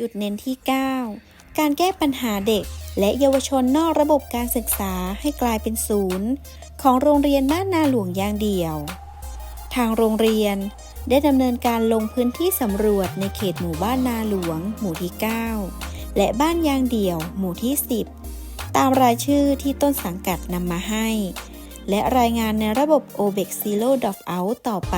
จุดเน้นที่ 9 การแก้ปัญหาเด็ก และเยาวชนนอกระบบการศึกษาให้กลายเป็นศูนย์ ของโรงเรียนบ้านนาหลวงอย่างเดียว ทางโรงเรียนได้ดำเนินการลงพื้นที่สำรวจในเขตหมู่บ้านนาหลวง หมู่ที่ 9 และบ้านยางเดี่ยว หมู่ที่ 10 ตามรายชื่อที่ต้นสังกัดนำมาให้ และรายงานในระบบ OBEX Zero Drop Out ต่อไป